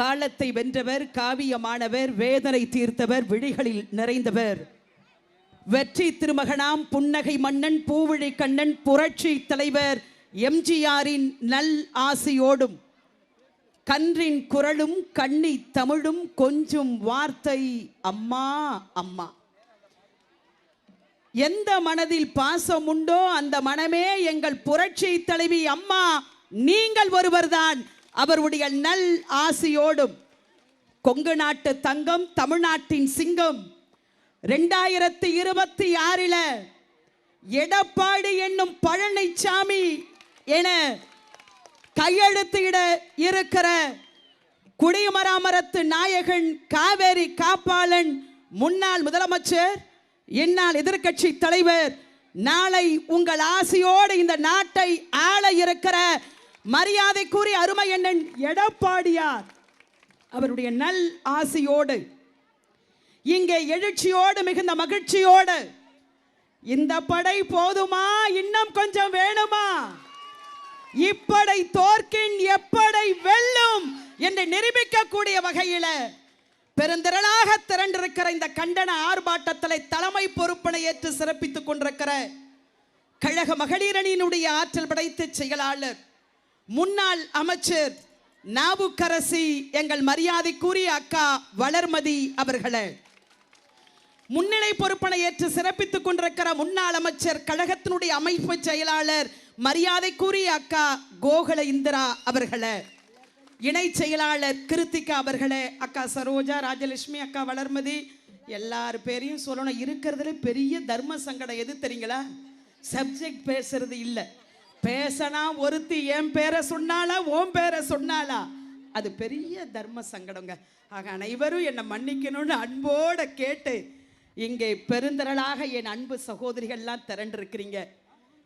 காலத்தை வென்றவர் காவியமானவர் வேதனை தீர்த்தவர் விழிகளில் நிறைந்தவர். வெற்றி திருமகனாம் புன்னகை மன்னன் பூவிழி கண்ணன் புரட்சி தலைவர் எம்ஜிஆரின் நல் ஆசையோடும் கன்றின் குரலும் கண்ணி தமிழும் கொஞ்சும் வார்த்தை அம்மா அம்மா. எந்த மனதில் பாசம் உண்டோ அந்த மனமே எங்கள் புரட்சி தலைவி அம்மா நீங்கள் ஒருவர்தான். அவருடைய நல் ஆசையோடும் கொங்கு நாட்டு தங்கம் தமிழ்நாட்டின் சிங்கம். ரெண்டாயிரத்தி இருபத்தி ஆறில எடப்பாடி என்னும் பழனிசாமி என கையெழுத்திட இருக்கிற குடிமராமரத்து நாயகன் காவேரி காப்பாளன் முன்னாள் முதலமைச்சர் என்னால் எதிர்க்கட்சி தலைவர் நாளை உங்கள் ஆசையோடு இந்த நாட்டை ஆள இருக்கிற மரியாதைக்குரிய அருமை அண்ணன் எடப்பாடியார் அவருடைய நல் ஆசையோடு இங்கே எழுச்சியோடு மிகுந்த மகிழ்ச்சியோடு இந்த படை போதுமா? இன்னும் கொஞ்சம் வேணுமா? இப்படை தோற்கின் எப்படை வெல்லும் என்று நிரூபிக்கக்கூடிய வகையில் பெருந்திரளாக திரண்டிருக்கிற இந்த கண்டன ஆர்ப்பாட்டத்தில் தலைமை பொறுப்பினை ஏற்று சிறப்பித்துக் கொண்டிருக்கிற கழக மகளிரணியினுடைய ஆற்றல் படைத்து செயலாளர் முன்னாள் அமைச்சர் நாவுக்கரசி எங்கள் மரியாதைக்குரிய அக்கா வளர்மதி அவர்களே. முன்னிலை பொறுப்பனை ஏற்று சிறப்பித்துக் கொண்டிருக்கிற முன்னாள் அமைச்சர் கழகத்தினுடைய அமைப்பு செயலாளர் மரியாதைக்குரிய அக்கா கோகுல இந்திரா அவர்களே. இணை செயலாளர் கிருத்திகா அவர்களே அக்கா சரோஜா ராஜலட்சுமி அக்கா வளர்மதி எல்லார் பேரையும் சொல்லணும். இருக்கிறதுல பெரிய தர்ம சங்கடம் எது தெரியுங்களா? சப்ஜெக்ட் பேசுறது இல்லை. பேசனா ஒருத்தி என் பேரை சொன்னாலா ஓம் பேரை சொன்னாலா அது பெரிய தர்ம சங்கடங்க. ஆக அனைவரும் என்னை மன்னிக்கணும்னு அன்போட கேட்டு இங்கே பெருந்திரளாக என் அன்பு சகோதரிகள்லாம் திரண்டிருக்கிறீங்க.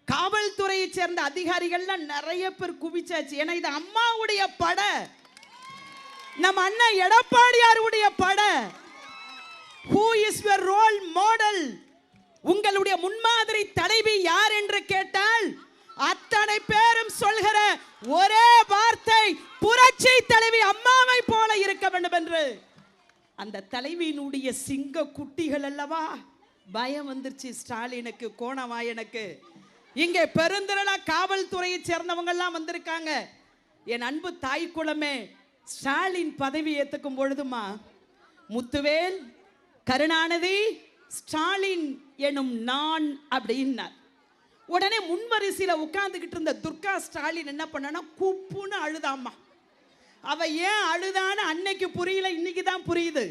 காவல்துறையை சேர்ந்த அதிகாரிகள்லாம் நிறைய பேர் குவிச்சாச்சு. ஏன்னா இது அம்மாவுடைய பட. நம்ம அண்ணன் எடப்பாடியாருடைய பட. Who is your role model உங்களுடைய முன்மாதிரி தலைவி யார் என்று கேட்டால் அத்தனை பேரும் சொல்கிற ஒரே வார்த்தை புரட்சி தலைவி அம்மாவை போல இருக்க வேண்டும் என்று. அந்த தலைவியினுடைய சிங்க குட்டிகள் அல்லவா? பயம் வந்துருச்சு ஸ்டாலினுக்கு கோணவாயனுக்கு இங்கே பெருந்திரளா காவல்துறையை சேர்ந்தவங்க எல்லாம் வந்திருக்காங்க. என் அன்பு தாய் குளமே ஸ்டாலின் பதவி ஏத்துக்கும் பொழுதுமா முத்துவேல் கருணாநிதி ஸ்டாலின் எனும் நான் அப்படின்னார். உடனே முன்வரிசையில் உட்காந்துக்கிட்டு இருந்த துர்கா ஸ்டாலின் என்ன பண்ணனா குப்புன்னு அழுதாம்மா. அவ ஏன் அழுதான்னு அன்னைக்கு புரியல இன்னைக்கு தான் புரியுது.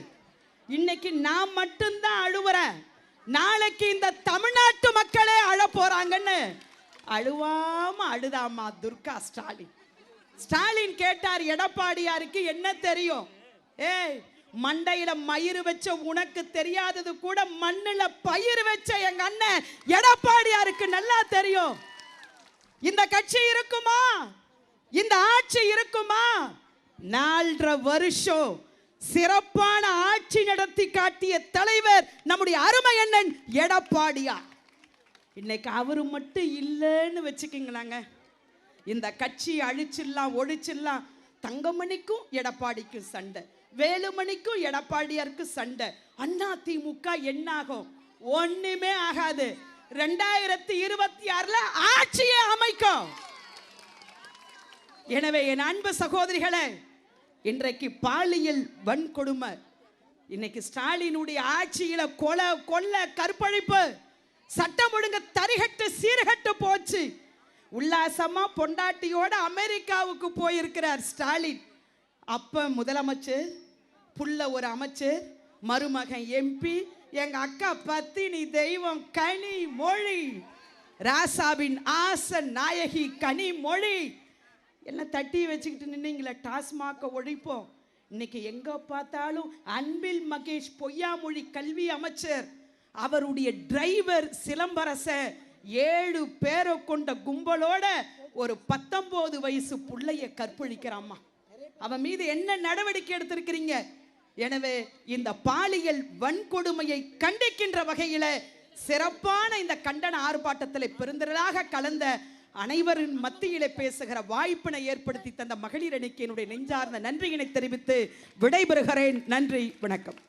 இன்னைக்கு நான் மட்டும்தான் அழுவுறேன். நாளைக்கு இந்த தமிழ்நாட்டு மக்களே அழ போறாங்கன்னு அழுவாம அழுதாம்மா துர்கா ஸ்டாலின். ஸ்டாலின் கேட்டார் எடப்பாடியாருக்கு என்ன தெரியும்? ஏய் மண்டையில மயிறு வச்ச உனக்கு தெரியாதது கூட மண்ணுல பயிர் வச்ச எங்க அண்ணன் எடப்பாடியாருக்கு நல்லா தெரியும். இந்த கட்சி இருக்குமா? இந்த ஆட்சி இருக்குமா? நாலரை வருஷம் சிறப்பான ஆட்சி நடத்தி காட்டிய தலைவர் நம்முடைய அருமை அண்ணன் எடப்பாடியா இன்னைக்கு அவரு மட்டும் இல்லைன்னு வச்சுக்கிங்களாங்க. இந்த கட்சி அழிச்சிடலாம் ஒழிச்சிடலாம் தங்கமணிக்கும் எடப்பாடிக்கும் சண்டை. வேலுமணிக்கும் எடப்பாடியாருக்கு சண்டை. அண்ணா திமுக என்னாகும்? ஒண்ணுமே ஆகாது. ரெண்டாயிரத்தி இருபத்தி ஆறுல ஆட்சியை அமைக்கும். எனவே என் அன்பு சகோதரிகளே இன்றைக்கு பாலியல் வன்கொடுமை. இன்னைக்கு ஸ்டாலினுடைய ஆட்சியில கொலை கொல்ல கற்பழிப்பு. சட்டம் ஒழுங்கு தரிகட்டு சீர்கட்டு போச்சு. உல்லாசமா பொண்டாட்டியோட அமெரிக்காவுக்கு போயிருக்கிறார் ஸ்டாலின். அப்ப முதலமைச்சர் புள்ள ஒரு அமைச்சர் மருமகன் எம்பி எங்க அக்கா பத்தினி தெய்வம் கனி மொழி ராசாவின் ஆசன் நாயகி கனி மொழி. எல்லாம் தட்டி வச்சுக்கிட்டு நின்னீங்களே டாஸ்மாக ஒழிப்போம். இன்னைக்கு எங்க பார்த்தாலும் அன்பில் மகேஷ் பொய்யாமொழி கல்வி அமைச்சர். அவருடைய டிரைவர் சிலம்பரச ஏழு பேரை கொண்ட கும்பலோட ஒரு பத்தொன்பது வயசு பிள்ளைய கற்பழிக்கிறாம்மா. அவன் மீது என்ன நடவடிக்கை எடுத்திருக்கிறீங்க? எனவே இந்த பாலியல் வன்கொடுமையை கண்டிக்கின்ற வகையில சிறப்பான இந்த கண்டன ஆர்ப்பாட்டத்தில் பெருந்திரளாக கலந்த அனைவரின் மத்தியிலே பேசுகிற வாய்ப்பினை ஏற்படுத்தி தந்த மகளிர் அணிக்கு என்னுடைய நெஞ்சார்ந்த நன்றியினை தெரிவித்து விடைபெறுகிறேன். நன்றி வணக்கம்.